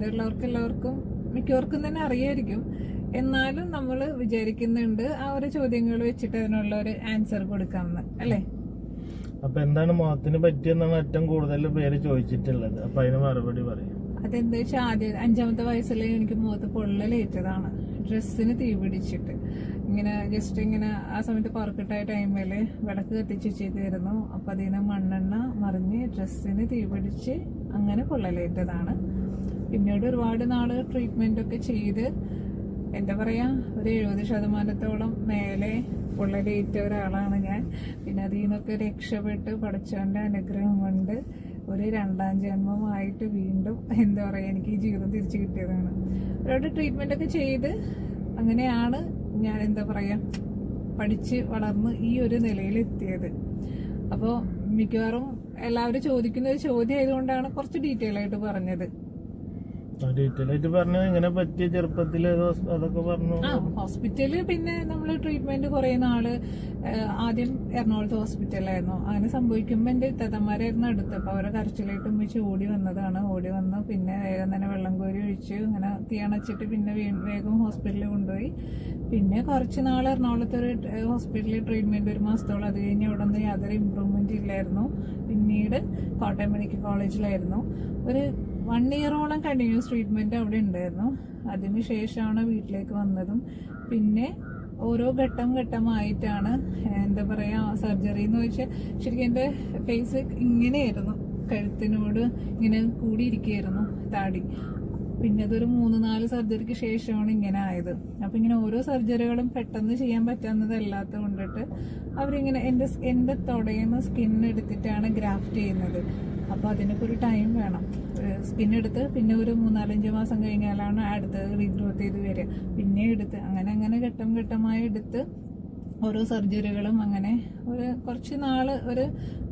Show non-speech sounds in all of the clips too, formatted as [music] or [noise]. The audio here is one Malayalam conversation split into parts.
സാധ്യതയുള്ളവർക്ക് എല്ലാവർക്കും മിക്കവർക്കും തന്നെ അറിയായിരിക്കും. എന്നാലും നമ്മൾ വിചാരിക്കുന്നുണ്ട് ആ ഒരു ചോദ്യങ്ങൾ വെച്ചിട്ട് അതിനുള്ള ഒരു ആൻസർ കൊടുക്കാമെന്ന്. അല്ലേ? അപ്പൊ എന്താണ് മുഖത്തിന് പറ്റിയെന്നാണ് ഏറ്റവും കൂടുതൽ പേര് ചോദിച്ചിട്ടുള്ളത്. അപ്പൊ അതിന് മറുപടി പറയും. അതെന്താ വെച്ചാൽ ആദ്യം അഞ്ചാമത്തെ വയസ്സിൽ എനിക്ക് മുഖത്ത് പൊള്ളലേറ്റതാണ് ഡ്രസ്സിന് തീ പിടിച്ചിട്ട്. ഇങ്ങനെ ജസ്റ്റ് ഇങ്ങനെ ആ സമയത്ത് പറക്കിട്ടായ ടൈമിൽ വിളക്ക് കത്തിച്ച് വെച്ചേക്കായിരുന്നു അപ്പം അതിനെ മണ്ണെണ്ണ മറിഞ്ഞ് ഡ്രസ്സിന് തീ പിടിച്ച് അങ്ങനെ പൊള്ളലേറ്റതാണ് പിന്നീട് ഒരുപാട് നാൾ ട്രീറ്റ്മെന്റ് ഒക്കെ ചെയ്ത് എന്താ പറയാ ഒരു എഴുപത് ശതമാനത്തോളം മേലെ പൊള്ളലേറ്റ ഒരാളാണ് ഞാൻ. പിന്നെ അതിൽ നിന്നൊക്കെ രക്ഷപ്പെട്ട് പഠിച്ചവന്റെ അനുഗ്രഹം കൊണ്ട് ഒരു രണ്ടാം ജന്മമായിട്ട് വീണ്ടും എന്താ പറയാ എനിക്ക് ഈ ജീവിതം തിരിച്ചു കിട്ടിയതാണ്. ഒരുപാട് ട്രീറ്റ്മെന്റ് ഒക്കെ ചെയ്ത് അങ്ങനെയാണ് ഞാൻ എന്താ പറയാ പഠിച്ച് വളർന്ന് ഈ ഒരു നിലയിൽ എത്തിയത് അപ്പോൾ മിക്കവാറും എല്ലാവരും ചോദിക്കുന്ന ഒരു ചോദ്യം ആയതുകൊണ്ടാണ് കുറച്ച് ഡീറ്റെയിൽ ആയിട്ട് പറഞ്ഞത്. ഡീറ്റെയിൽ പറഞ്ഞു ഇങ്ങനെ പറ്റിയ ചെറുപ്പത്തിൽ അതൊക്കെ പറഞ്ഞു? ഹോസ്പിറ്റലിൽ പിന്നെ നമ്മൾ ട്രീറ്റ്മെന്റ് കുറെ നാൾ ആദ്യം എറണാകുളത്ത് ഹോസ്പിറ്റലായിരുന്നു അങ്ങനെ സംഭവിക്കുമ്പോൾ എന്റെ തതന്മാരായിരുന്നു അടുത്ത്. അപ്പൊ അവരെ കരച്ചിലായിട്ട് ഉമ്മിച്ച് ഓടി വന്നതാണ്. ഓടി വന്ന് പിന്നെ വേഗം തന്നെ വെള്ളം കോരി ഒഴിച്ച് അങ്ങനെ തീയണച്ചിട്ട് പിന്നെ വേഗം ഹോസ്പിറ്റലിൽ കൊണ്ടുപോയി. പിന്നെ കുറച്ച് നാൾ എറണാകുളത്ത് ഒരു ഹോസ്പിറ്റലിൽ ട്രീറ്റ്മെന്റ് ഒരു മാസത്തോളം അത് കഴിഞ്ഞ് അവിടെ നിന്ന് യാതൊരു ഇമ്പ്രൂവ്മെന്റ് ഇല്ലായിരുന്നു. പിന്നീട് കോട്ടയം മെഡിക്കൽ കോളേജിലായിരുന്നു ഒരു വൺ ഇയറോളം കണ്ടിന്യൂസ് ട്രീറ്റ്മെന്റ് അവിടെ ഉണ്ടായിരുന്നു. അതിനുശേഷമാണ് വീട്ടിലേക്ക് വന്നതും. പിന്നെ ഓരോ ഘട്ടം ഘട്ടമായിട്ടാണ് എന്താ പറയുക സർജറി എന്ന് വെച്ചാൽ ശരിക്കും എന്റെ ഫേസ് ഇങ്ങനെയായിരുന്നു കഴുത്തിനോട് ഇങ്ങനെ കൂടിയിരിക്കുകയായിരുന്നു താടി. പിന്നെ അതൊരു മൂന്ന് നാല് സർജറിക്ക് ശേഷമാണ് ഇങ്ങനെ ആയത്. അപ്പൊ ഇങ്ങനെ ഓരോ സർജറികളും പെട്ടെന്ന് ചെയ്യാൻ പറ്റാവുന്നതല്ലാത്ത കൊണ്ടിട്ട് അവരിങ്ങനെ എന്റെ എന്റെ തൊടയുന്ന സ്കിൻ എടുത്തിട്ടാണ് ഗ്രാഫ്റ്റ് ചെയ്യുന്നത്. അപ്പൊ അതിനൊക്കെ ഒരു ടൈം വേണം. സ്കിൻ എടുത്ത് പിന്നെ ഒരു മൂന്നാലഞ്ച് മാസം കഴിഞ്ഞാലാണ് അടുത്ത് റീഗ്രോത്ത് ചെയ്ത് വരിക. പിന്നെ എടുത്ത് അങ്ങനെ അങ്ങനെ ഘട്ടം ഘട്ടമായി എടുത്ത് ഓരോ സർജറികളും അങ്ങനെ ഒരു കുറച്ച് നാൾ ഒരു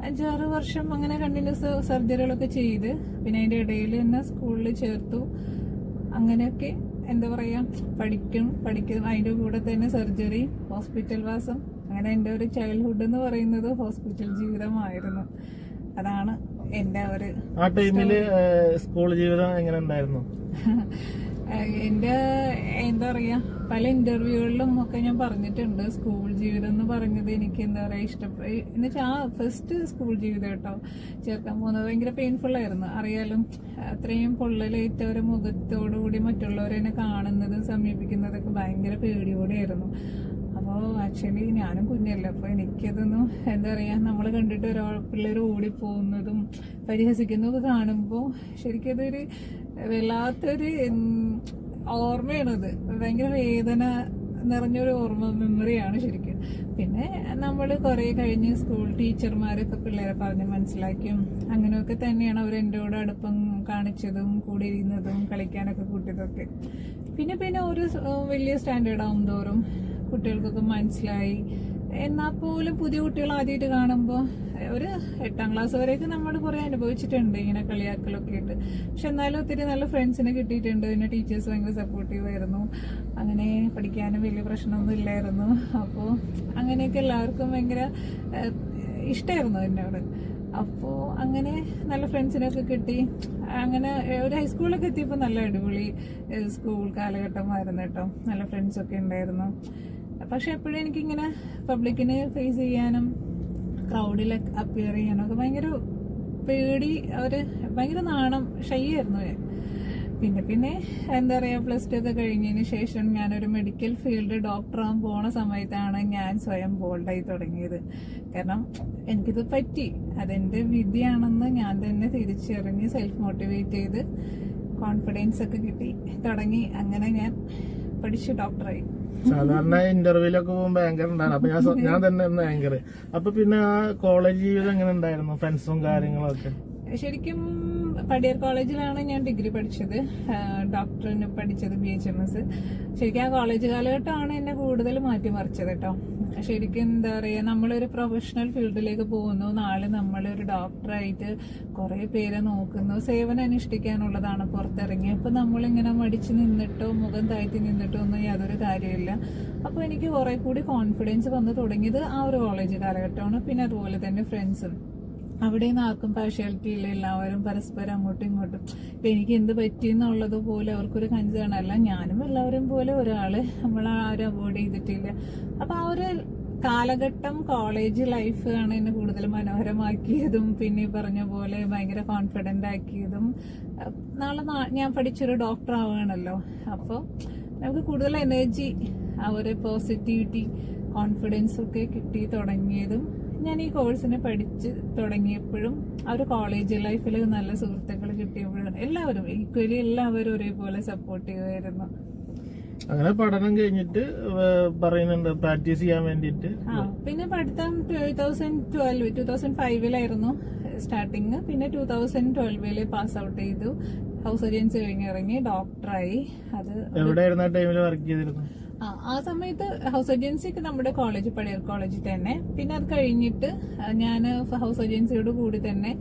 അഞ്ചാറ് വർഷം അങ്ങനെ കണ്ടിന്യൂസ് സർജറികളൊക്കെ ചെയ്ത് പിന്നെ അതിന്റെ ഇടയിൽ തന്നെ സ്കൂളിൽ ചേർത്തു. അങ്ങനെയൊക്കെ എന്താ പറയാ പഠിക്കും പഠിക്കും. അതിന്റെ കൂടെ തന്നെ സർജറി ഹോസ്പിറ്റൽ വാസം. അങ്ങനെ എന്റെ ഒരു ചൈൽഡ്ഹുഡ് എന്ന് പറയുന്നത് ഹോസ്പിറ്റൽ ജീവിതമായിരുന്നു. അതാണ് എന്റെ ഒരു ആ ടൈമിൽ സ്കൂൾ ജീവിതം എങ്ങനെ ഉണ്ടായിരുന്നു? [laughs] എന്റെ എന്താ പറയാ പല ഇന്റർവ്യൂകളിലും ഒക്കെ ഞാൻ പറഞ്ഞിട്ടുണ്ട്. സ്കൂൾ ജീവിതം എന്ന് പറഞ്ഞത് എനിക്ക് എന്താ പറയാ ഇഷ്ടപ്പെട്ട എന്ന് വെച്ചാൽ ആ ഫസ്റ്റ് സ്കൂൾ ജീവിതം കേട്ടോ ചേർക്കാൻ പോകുന്നത് ഭയങ്കര ആയിരുന്നു. അറിയാലും അത്രയും പൊള്ളലേറ്റ ഒരു മുഖത്തോടുകൂടി മറ്റുള്ളവരെന്നെ കാണുന്നതും സമീപിക്കുന്നതൊക്കെ ഭയങ്കര പേടിയോടെയായിരുന്നു. അപ്പോൾ ആക്ച്വലി ഞാനും കുഞ്ഞല്ലേ അപ്പോൾ എനിക്കതൊന്നും എന്താ പറയാ നമ്മൾ കണ്ടിട്ട് ഒരാൾ പിള്ളേർ ഓടിപ്പോകുന്നതും പരിഹസിക്കുന്നതും കാണുമ്പോൾ ശരിക്കും അതൊരു വല്ലാത്തൊരു ഓർമ്മയാണത് ഭയങ്കര വേദന നിറഞ്ഞൊരു ഓർമ്മ മെമ്മറിയാണ് ശരിക്കും. പിന്നെ നമ്മൾ കുറെ കഴിഞ്ഞ് സ്കൂൾ ടീച്ചർമാരൊക്കെ പിള്ളേരെ പറഞ്ഞ് മനസ്സിലാക്കിയും അങ്ങനെയൊക്കെ തന്നെയാണ് അവർ എന്റെ കൂടെ അടുപ്പം കാണിച്ചതും കൂടെ ഇരുന്നതും കളിക്കാനൊക്കെ കൂട്ടിയതൊക്കെ. പിന്നെ പിന്നെ ഒരു വലിയ സ്റ്റാൻഡേർഡ് ആവും തോറും കുട്ടികൾക്കൊക്കെ മനസ്സിലായി. എന്നാൽ പോലും പുതിയ കുട്ടികൾ ആദ്യമായിട്ട് കാണുമ്പോൾ ഒരു എട്ടാം ക്ലാസ് വരെയൊക്കെ നമ്മൾ കുറെ അനുഭവിച്ചിട്ടുണ്ട് ഇങ്ങനെ കളിയാക്കലൊക്കെ ആയിട്ട്. പക്ഷെ എന്നാലും ഒത്തിരി നല്ല ഫ്രണ്ട്സിനെ കിട്ടിയിട്ടുണ്ട്. പിന്നെ ടീച്ചേഴ്സ് ഭയങ്കര സപ്പോർട്ടീവ് ആയിരുന്നു. അങ്ങനെ പഠിക്കാനും വലിയ പ്രശ്നമൊന്നും ഇല്ലായിരുന്നു. അപ്പോൾ അങ്ങനെയൊക്കെ എല്ലാവർക്കും ഭയങ്കര ഇഷ്ടമായിരുന്നു എന്നോട്. അപ്പോൾ അങ്ങനെ നല്ല ഫ്രണ്ട്സിനൊക്കെ കിട്ടി. അങ്ങനെ ഒരു ഹൈസ്കൂളിലൊക്കെ എത്തിയപ്പോൾ നല്ല അടിപൊളി സ്കൂൾ കാലഘട്ടമായിരുന്നു കേട്ടോ. നല്ല ഫ്രണ്ട്സൊക്കെ ഉണ്ടായിരുന്നു. പക്ഷെ എപ്പോഴും എനിക്കിങ്ങനെ പബ്ലിക്കിനെ ഫേസ് ചെയ്യാനും ക്രൗഡിൽ അപ്പിയർ ചെയ്യാനും ഒക്കെ ഭയങ്കര പേടി ഒരു ഭയങ്കര നാണം ഷൈ ആയിരുന്നു പിന്നെ പിന്നെ എന്താ പറയുക പ്ലസ് ടു ഒക്കെ കഴിഞ്ഞതിന് ശേഷം ഞാനൊരു മെഡിക്കൽ ഫീൽഡ് ഡോക്ടറാകാൻ പോണ സമയത്താണ് ഞാൻ സ്വയം ബോൾഡായി തുടങ്ങിയത്. കാരണം എനിക്കിത് പറ്റി. അതെന്റെ വിധിയാണെന്ന് ഞാൻ തന്നെ തിരിച്ചറിഞ്ഞ് സെൽഫ് മോട്ടിവേറ്റ് ചെയ്ത് കോൺഫിഡൻസ് ഒക്കെ കിട്ടി തുടങ്ങി. അങ്ങനെ ഞാൻ പഠിച്ചു ഡോക്ടറായി. സാധാരണ ഇന്റർവ്യൂലൊക്കെ പോകുമ്പോ ആങ്കർ ഉണ്ടായിരുന്നു അപ്പൊ ഞാൻ ഞാൻ തന്നെ ആങ്കർ അപ്പൊ പിന്നെ ആ കോളേജ് ജീവിതം എങ്ങനെ ഉണ്ടായിരുന്നു? ഫ്രണ്ട്സും കാര്യങ്ങളൊക്കെ? ശരിക്കും പടിയർ കോളേജിലാണ് ഞാൻ ഡിഗ്രി പഠിച്ചത്. ഡോക്ടറിന് പഠിച്ചത് ബി എച്ച് എം എസ് ശരിക്കും ആ കോളേജ് കാലഘട്ടമാണ് എന്നെ കൂടുതൽ മാറ്റിമറിച്ചത് കേട്ടോ ശരിക്കും എന്താ പറയാ നമ്മളൊരു പ്രൊഫഷണൽ ഫീൽഡിലേക്ക് പോകുന്നു നാളെ നമ്മളൊരു ഡോക്ടറായിട്ട് കുറെ പേരെ നോക്കുന്നു സേവനം അനുഷ്ഠിക്കാനുള്ളതാണ് പുറത്തിറങ്ങി അപ്പൊ നമ്മളിങ്ങനെ മടിച്ചു നിന്നിട്ടോ മുഖം താഴ്ത്തി നിന്നിട്ടോ ഒന്നും യാതൊരു കാര്യമില്ല അപ്പൊ എനിക്ക് കുറെ കൂടി കോൺഫിഡൻസ് വന്ന് തുടങ്ങിയത് ആ ഒരു കോളേജ് കാലഘട്ടമാണ്. പിന്നെ അതുപോലെ തന്നെ ഫ്രണ്ട്സും അവിടെ നിന്ന് ആർക്കും പാർഷ്യാലിറ്റി ഇല്ല എല്ലാവരും പരസ്പരം അങ്ങോട്ടും ഇങ്ങോട്ടും. ഇപ്പൊ എനിക്ക് എന്ത് പറ്റി എന്നുള്ളത് പോലെ അവർക്കൊരു കൺസേൺ അല്ല. ഞാനും എല്ലാവരും പോലെ ഒരാൾ നമ്മൾ ആരും അവോയ്ഡ് ചെയ്തിട്ടില്ല. അപ്പൊ ആ ഒരു കാലഘട്ടം കോളേജ് ലൈഫ് ആണ് എന്നെ കൂടുതൽ മനോഹരമാക്കിയതും പിന്നെ പറഞ്ഞ പോലെ ഭയങ്കര കോൺഫിഡന്റ് ആക്കിയതും. നാളെ ഞാൻ പഠിച്ചൊരു ഡോക്ടർ ആവുകയാണല്ലോ. അപ്പോൾ നമുക്ക് കൂടുതൽ എനർജി ആ ഒരു പോസിറ്റിവിറ്റി കോൺഫിഡൻസ് ഒക്കെ കിട്ടി തുടങ്ങിയതും ഞാൻ ഈ കോഴ്സിനെ പഠിച്ച് തുടങ്ങിയപ്പോഴും ആ ഒരു കോളേജ് ലൈഫിൽ നല്ല സുഹൃത്തുക്കൾ കിട്ടിയപ്പോഴും എല്ലാവരും ഈക്വലി എല്ലാവരും ഒരേപോലെ സപ്പോർട്ട് ചെയ്യുമായിരുന്നു അങ്ങനെ പഠനം കഴിഞ്ഞിട്ട് പറയുന്നുണ്ട് പ്രാക്ടീസ് ചെയ്യാൻ വേണ്ടിയിട്ട്. പിന്നെ പഠിത്തം two thousand twelve two thousand ഫൈവിലായിരുന്നു starting പിന്നെ ടൂ തൗസൻഡ് ട്വൽവിൽ പാസ് ഔട്ട് ചെയ്തു. ഹൗസ് ഏജൻസി കഴിഞ്ഞിറങ്ങി ഡോക്ടറായി അത് എവിടെയായിരുന്നു ആ ടൈമിൽ വർക്ക് ചെയ്തിരുന്നു ആ സമയത്ത് ഹൗസ് ഏജൻസിക്ക് നമ്മുടെ കോളേജ് പടിയർ കോളേജിൽ തന്നെ. പിന്നെ അത് കഴിഞ്ഞിട്ട് ഞാൻ ഹൗസ് ഏജൻസിയോട് കൂടി തന്നെ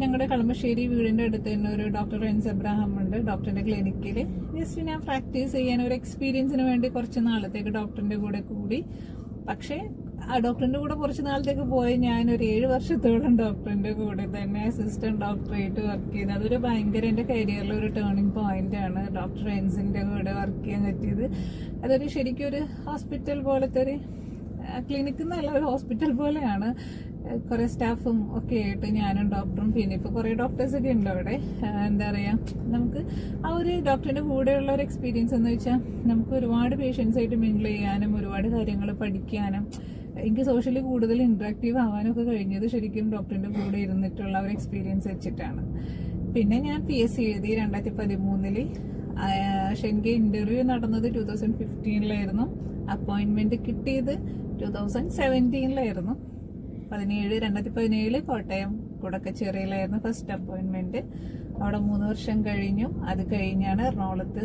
ഞങ്ങളുടെ കളമശ്ശേരി വീടിന്റെ അടുത്ത് തന്നെ ഒരു ഡോക്ടർ റെൻസ് എബ്രാഹാം ഉണ്ട് ഡോക്ടറിന്റെ ക്ലിനിക്കിൽ ജസ്റ്റ് ഞാൻ പ്രാക്ടീസ് ചെയ്യാൻ ഒരു എക്സ്പീരിയൻസിന് വേണ്ടി കുറച്ച് നാളത്തേക്ക് ഡോക്ടറിന്റെ കൂടെ കൂടി. പക്ഷേ ആ ഡോക്ടറിന്റെ കൂടെ കുറച്ച് നാളത്തേക്ക് പോയി ഞാൻ ഒരു ഏഴ് വർഷത്തോളം ഡോക്ടറിന്റെ കൂടെ തന്നെ അസിസ്റ്റന്റ് ഡോക്ടറായിട്ട് വർക്ക് ചെയ്ത്. അതൊരു ഭയങ്കര എന്റെ കരിയറിൽ ഒരു ടേണിംഗ് പോയിന്റ് ആണ്. ഡോക്ടർ എൻസിന്റെ കൂടെ വർക്ക് ചെയ്യാൻ പറ്റിയത്. അതൊരു ശരിക്കും ഒരു ഹോസ്പിറ്റൽ പോലത്തെ ഒരു ക്ലിനിക്ക് എന്നല്ല ഒരു ഹോസ്പിറ്റൽ പോലെയാണ്. കുറെ സ്റ്റാഫും ഒക്കെ ആയിട്ട് ഞാനും ഡോക്ടറും പിന്നെ ഇപ്പൊ കുറെ ഡോക്ടേഴ്സ് ഒക്കെ ഉണ്ട് അവിടെ. എന്താ പറയാ നമുക്ക് ആ ഒരു ഡോക്ടറിന്റെ കൂടെയുള്ള ഒരു എക്സ്പീരിയൻസ് എന്ന് വെച്ചാൽ നമുക്ക് ഒരുപാട് പേഷ്യൻസ് ആയിട്ട് മിങ്കിൾ ചെയ്യാനും ഒരുപാട് കാര്യങ്ങൾ പഠിക്കാനും എനിക്ക് സോഷ്യലി കൂടുതൽ ഇൻട്രാക്റ്റീവ് ആവാനൊക്കെ കഴിഞ്ഞത് ശരിക്കും ഡോക്ടറിന്റെ കൂടെ ഇരുന്നിട്ടുള്ള ഒരു എക്സ്പീരിയൻസ് വെച്ചിട്ടാണ്. പിന്നെ ഞാൻ പി എസ് സി എഴുതി രണ്ടായിരത്തി പതിമൂന്നിൽ പക്ഷെ എനിക്ക് ഇന്റർവ്യൂ നടന്നത് ടൂ തൗസൻഡ് ഫിഫ്റ്റീനിലായിരുന്നു അപ്പോയിന്റ്മെന്റ് കിട്ടിയത് ടൂ തൗസൻഡ് സെവന്റീനിലായിരുന്നു പതിനേഴ് രണ്ടായിരത്തി പതിനേഴിൽ കോട്ടയം കുടക്കച്ചേറിയിലായിരുന്നു ഫസ്റ്റ് അപ്പോയിന്റ്മെന്റ് അവിടെ മൂന്ന് വർഷം കഴിഞ്ഞു. അത് കഴിഞ്ഞാണ് എറണാകുളത്ത്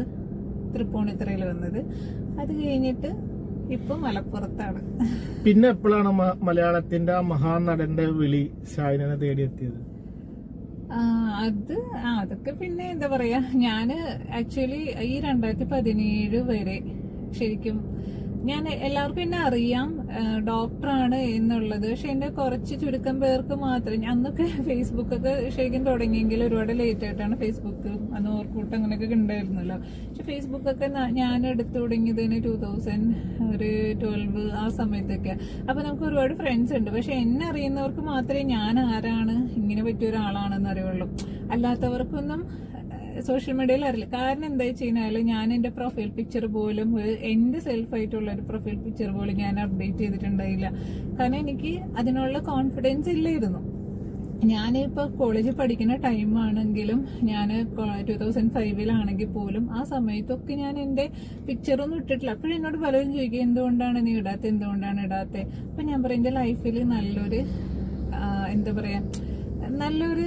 തൃപ്പൂണിത്തറയിൽ വന്നത്. അത് കഴിഞ്ഞിട്ട് ഇപ്പൊ മലപ്പുറത്താണ്. പിന്നെ എപ്പോഴാണ് മലയാളത്തിന്റെ ആ മഹാനടന്റെ വിളി ഷാഹിനെ തേടിയെത്തിയത്? അത് അതൊക്കെ പിന്നെ എന്താ പറയാ ഞാൻ ആക്ച്വലി ഈ രണ്ടായിരത്തി പതിനേഴ് വരെ ശരിക്കും ഞാൻ എല്ലാവർക്കും എന്നെ അറിയാം ഡോക്ടറാണ് എന്നുള്ളത്. പക്ഷെ എന്റെ കുറച്ച് ചുരുക്കം പേർക്ക് മാത്രം അന്നൊക്കെ ഫേസ്ബുക്ക് ഒക്കെ ശരിക്കും തുടങ്ങിയെങ്കിൽ ഒരുപാട് ലേറ്റ് ആയിട്ടാണ് ഫേസ്ബുക്ക് അന്ന് ഓർക്കൂട്ട് അങ്ങനെയൊക്കെ ഉണ്ടായിരുന്നല്ലോ പക്ഷെ ഫേസ്ബുക്കൊക്കെ ഞാൻ എടുത്തു തുടങ്ങിയതിന് ടൂ തൗസൻഡ് ഒരു ട്വൽവ് ആ സമയത്തൊക്കെ. അപ്പൊ നമുക്ക് ഒരുപാട് ഫ്രണ്ട്സ് ഉണ്ട്. പക്ഷെ എന്നെ അറിയുന്നവർക്ക് മാത്രമേ ഞാൻ ആരാണ് ഇങ്ങനെ പറ്റിയ ഒരാളാണെന്ന് അറിയുള്ളൂ. അല്ലാത്തവർക്കൊന്നും സോഷ്യൽ മീഡിയയിൽ അറിയില്ല. കാരണം എന്താ വെച്ച് കഴിഞ്ഞാൽ ഞാൻ എന്റെ പ്രൊഫൈൽ പിക്ചർ പോലും ഒരു എന്റെ സെൽഫ് ആയിട്ടുള്ള ഒരു പ്രൊഫൈൽ പിക്ചർ പോലും ഞാൻ അപ്ഡേറ്റ് ചെയ്തിട്ടുണ്ടായില്ല. കാരണം എനിക്ക് അതിനുള്ള കോൺഫിഡൻസ് ഇല്ലായിരുന്നു. ഞാനിപ്പോ കോളേജിൽ പഠിക്കുന്ന ടൈം ആണെങ്കിലും ഞാൻ ടു തൗസൻഡ് ഫൈവിലാണെങ്കിൽ പോലും ആ സമയത്തൊക്കെ ഞാൻ എന്റെ പിക്ചറൊന്നും ഇട്ടിട്ടില്ല. അപ്പോഴും എന്നോട് പലരും ചോദിക്കുക എന്തുകൊണ്ടാണ് നീ ഇടാത്തത് എന്തുകൊണ്ടാണ് ഇടാത്തത് അപ്പൊ ഞാൻ പറയും എന്റെ ലൈഫിൽ നല്ലൊരു എന്താ പറയാ നല്ലൊരു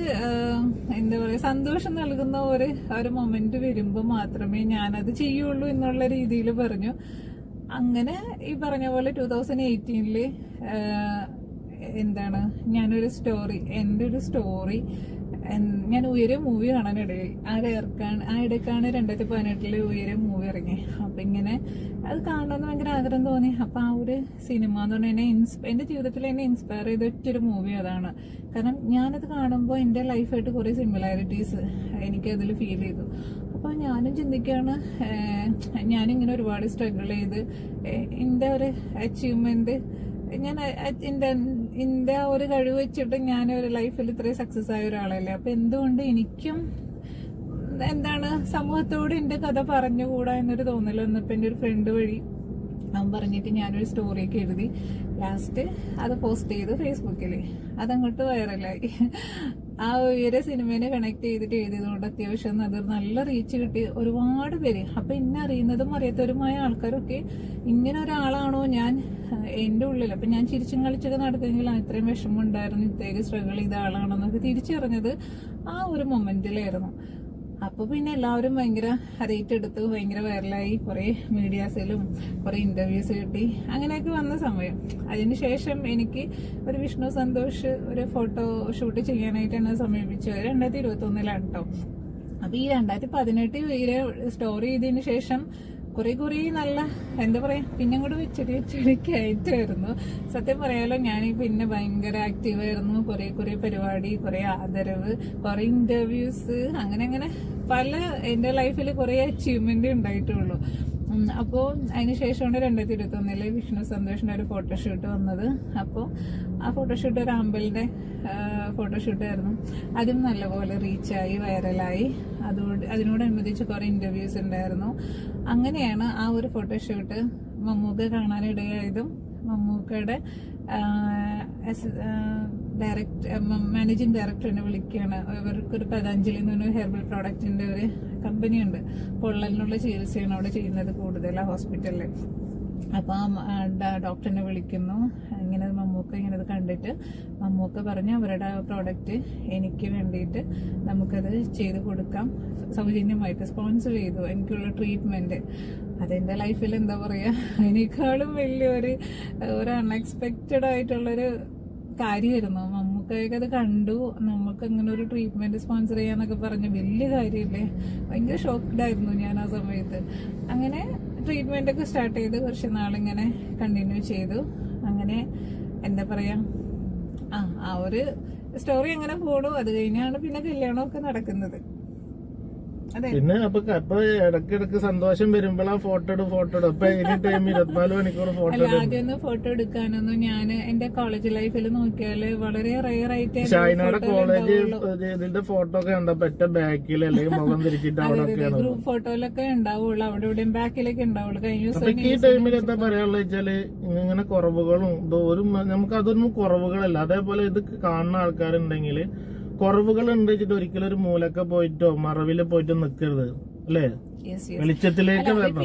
എന്താ പറയുക സന്തോഷം നൽകുന്ന ഒരു ഒരു മൊമെന്റ് വരുമ്പോൾ മാത്രമേ ഞാനത് ചെയ്യുള്ളൂ എന്നുള്ള രീതിയിൽ പറഞ്ഞു. അങ്ങനെ ഈ പറഞ്ഞ പോലെ ടൂ തൗസൻഡ് എയ്റ്റീനിൽ എന്താണ് ഞാനൊരു സ്റ്റോറി എന്റെ ഒരു സ്റ്റോറി ഞാൻ ഉയരെ മൂവി കാണാനിടയായി ആ ഇറക്കാണ് ആ ഇടയ്ക്കാണ് രണ്ടായിരത്തി പതിനെട്ടിൽ ഉയരെ മൂവി ഇറങ്ങി അപ്പൊ ഇങ്ങനെ അത് കാണണമെന്ന് ഭയങ്കര ആഗ്രഹം തോന്നി. അപ്പൊ ആ ഒരു സിനിമ എന്ന് പറഞ്ഞാൽ എന്നെ ഇൻസ്പ എന്റെ ജീവിതത്തിൽ എന്നെ ഇൻസ്പയർ ചെയ്ത ഒറ്റൊരു മൂവി അതാണ്. കാരണം ഞാനത് കാണുമ്പോൾ എന്റെ ലൈഫായിട്ട് കുറേ സിമിലാരിറ്റീസ് എനിക്ക് അതിൽ ഫീൽ ചെയ്തു. അപ്പൊ ഞാനും ചിന്തിക്കുകയാണ് ഞാനിങ്ങനെ ഒരുപാട് സ്ട്രഗിൾ ചെയ്ത് എന്റെ ഒരു അച്ചീവ്മെന്റ് ഞാൻ എന്റെ എന്റെ ആ ഒരു കഴിവ് വെച്ചിട്ട് ഞാൻ ഒരു ലൈഫിൽ ഇത്രയും സക്സസ് ആയ ഒരാളല്ലേ? അപ്പൊ എന്തുകൊണ്ട് എനിക്കും എന്താണ് സമൂഹത്തോട് എന്റെ കഥ പറഞ്ഞുകൂടാ എന്നൊരു തോന്നൽ വന്നപ്പോൾ എന്റെ ഒരു ഫ്രണ്ട് വഴി അവൻ പറഞ്ഞിട്ട് ഞാനൊരു സ്റ്റോറിയൊക്കെ എഴുതി. ലാസ്റ്റ് അത് പോസ്റ്റ് ചെയ്തു ഫേസ്ബുക്കിൽ അതങ്ങോട്ട് വൈറലായി ആ ഉയരെ സിനിമേനെ കണക്ട് ചെയ്തിട്ട് എഴുതിയതുകൊണ്ട് അത്യാവശ്യം അത് നല്ല റീച്ച് കിട്ടി. ഒരുപാട് പേര്. അപ്പൊ എന്നെ അറിയുന്നതും അറിയാത്തവരുമായ ആൾക്കാരൊക്കെ ഇങ്ങനെ ഒരാളാണോ ഞാൻ? എന്റെ ഉള്ളിൽ അപ്പൊ ഞാൻ ചിരിച്ചും കളിച്ചൊക്കെ നടക്കുമെങ്കിൽ ഇത്രയും വിഷമം ഉണ്ടായിരുന്നു. ഇത്രയും സ്ട്രഗിൾ ചെയ്ത ആളാണെന്നൊക്കെ തിരിച്ചറിഞ്ഞത് ആ ഒരു മൊമെന്റിലായിരുന്നു അപ്പൊ പിന്നെ എല്ലാവരും ഭയങ്കര റേറ്റ് എടുത്ത് ഭയങ്കര വൈറലായി കുറെ മീഡിയാസിലും കുറെ ഇന്റർവ്യൂസ് കിട്ടി. അങ്ങനെയൊക്കെ വന്ന സമയം. അതിനുശേഷം എനിക്ക് ഒരു വിഷ്ണു സന്തോഷ് ഒരു ഫോട്ടോ ഷൂട്ട് ചെയ്യാനായിട്ടാണ് സമീപിച്ചത്. രണ്ടായിരത്തി ഇരുപത്തി ഒന്നിലാണ് കേട്ടോ അപ്പൊ ഈ രണ്ടായിരത്തി പതിനെട്ട് സ്റ്റോറി ചെയ്തതിന് ശേഷം കുറെ കുറെ നല്ല എന്താ പറയാ പിന്നെ കൂടെ ചെറിയ വെച്ചടി കയറ്റായിരുന്നു സത്യം പറയാലോ ഞാൻ പിന്നെ ഭയങ്കര ആക്റ്റീവ് ആയിരുന്നു. കുറെ കുറെ പരിപാടി കുറെ ആദരവ് കുറെ ഇന്റർവ്യൂസ് അങ്ങനെ അങ്ങനെ പല എന്റെ ലൈഫിൽ കുറെ അച്ചീവ്മെന്റ് ഉണ്ടായിട്ടുള്ളൂ. അപ്പോൾ അതിന് ശേഷമാണ് രണ്ടായിരത്തി ഇരുപത്തി ഒന്നിൽ വിഷ്ണു സന്തോഷിന്റെ ഒരു ഫോട്ടോഷൂട്ട് വന്നത്. അപ്പോൾ ആ ഫോട്ടോഷൂട്ട് ഒരു അമ്പലിന്റെ ഫോട്ടോഷൂട്ട് ആയിരുന്നു. അതും നല്ലപോലെ റീച്ചായി വൈറലായി അതോട് അതിനോടനുബന്ധിച്ച് കുറേ ഇന്റർവ്യൂസ് ഉണ്ടായിരുന്നു. അങ്ങനെയാണ് ആ ഒരു ഫോട്ടോഷൂട്ട് മമ്മൂക്ക കാണാനിടയായതും മമ്മൂക്കയുടെ ഡയറക്ട് മാനേജിങ് ഡയറക്ടറിനെ വിളിക്കുകയാണ്. ഇവർക്കൊരു പതഞ്ജലി എന്ന് പറഞ്ഞ ഹെർബൽ പ്രോഡക്റ്റിന്റെ ഒരു കമ്പനി ഉണ്ട് പൊള്ളലിനുള്ള ചികിത്സയാണ് അവിടെ ചെയ്യുന്നത് കൂടുതൽ ആ ഹോസ്പിറ്റലിൽ അപ്പോൾ ആ ഡോക്ടറിനെ വിളിക്കുന്നു. ഇങ്ങനെ മമ്മൂക്ക ഇങ്ങനെ അത് കണ്ടിട്ട് മമ്മൂക്ക പറഞ്ഞു അവരുടെ പ്രോഡക്റ്റ് എനിക്ക് വേണ്ടിയിട്ട് നമുക്കത് ചെയ്ത് കൊടുക്കാം. സൗജന്യമായിട്ട് സ്പോൺസർ ചെയ്തു. എനിക്കുള്ള ട്രീറ്റ്മെന്റ് അതെന്റെ ലൈഫിൽ എന്താ പറയാ? അതിനേക്കാളും വലിയൊരു ഒരു അൺഎക്സ്പെക്റ്റഡ് ആയിട്ടുള്ളൊരു കാര്യമായിരുന്നു മമ്മൂക്കായൊക്കെ അത് കണ്ടു. നമുക്ക് അങ്ങനെ ഒരു ട്രീറ്റ്മെന്റ് സ്പോൺസർ ചെയ്യാന്നൊക്കെ പറഞ്ഞ. വലിയ കാര്യമില്ലേ ഭയങ്കര ഷോക്ക്ഡ് ആയിരുന്നു ഞാൻ ആ സമയത്ത്. അങ്ങനെ ട്രീറ്റ്മെന്റ് ഒക്കെ സ്റ്റാർട്ട് ചെയ്ത് കുറച്ച് നാളിങ്ങനെ കണ്ടിന്യൂ ചെയ്തു. അങ്ങനെ എന്താ പറയാ ആ ആ ഒരു സ്റ്റോറി അങ്ങനെ പോണു. അത് കഴിഞ്ഞാണ് പിന്നെ കല്യാണമൊക്കെ നടക്കുന്നത്. പിന്നെ അപ്പൊ അപ്പൊ ഇടക്കിടക്ക് സന്തോഷം വരുമ്പോഴാ ഫോട്ടോ എടു ഫോട്ടോ എടുക്കും അപ്പൊ എനി ടൈം ഇരുപത്തിനാല് മണിക്കൂർ ഫോട്ടോ ആദ്യം ആദ്യമൊന്നും ഫോട്ടോ എടുക്കാനൊന്നും ഞാൻ എന്റെ കോളേജ് ലൈഫിൽ നോക്കിയാൽ വളരെ റയർ ആയിട്ട് ഷൈനയുടെ കോളേജ് ഇതിന്റെ ഫോട്ടോ ഒക്കെ ഉണ്ട് പറ്റ ബാക്കിൽ അല്ലെങ്കിൽ മുഖം തിരിച്ചിട്ട് അവിടെ ഒക്കെയാണ്. ഗ്രൂപ്പ് ഫോട്ടോയിലൊക്കെ ഉണ്ടാവുള്ളൂ അവിടെ ഇവിടെയും ബാക്കിലൊക്കെ ഉണ്ടാവുള്ളൂ കഴിഞ്ഞ ദിവസം ഈ ടൈമിൽ എന്താ പറയാനുള്ള വെച്ചാൽ ഇങ്ങനെ കുറവുകളും ഒരു നമുക്ക് അതൊന്നും കുറവുകളല്ല. അതേപോലെ ഇത് കാണുന്ന ആൾക്കാരുണ്ടെങ്കിൽ കുറവുകൾ ഉണ്ട് വെച്ചിട്ട് ഒരിക്കലും ഒരു മൂലക്ക പോയിട്ടോ മറവിൽ പോയിട്ടോ നിക്കരുത്. അല്ലേ? വെളിച്ചത്തിലേക്ക് വരണം.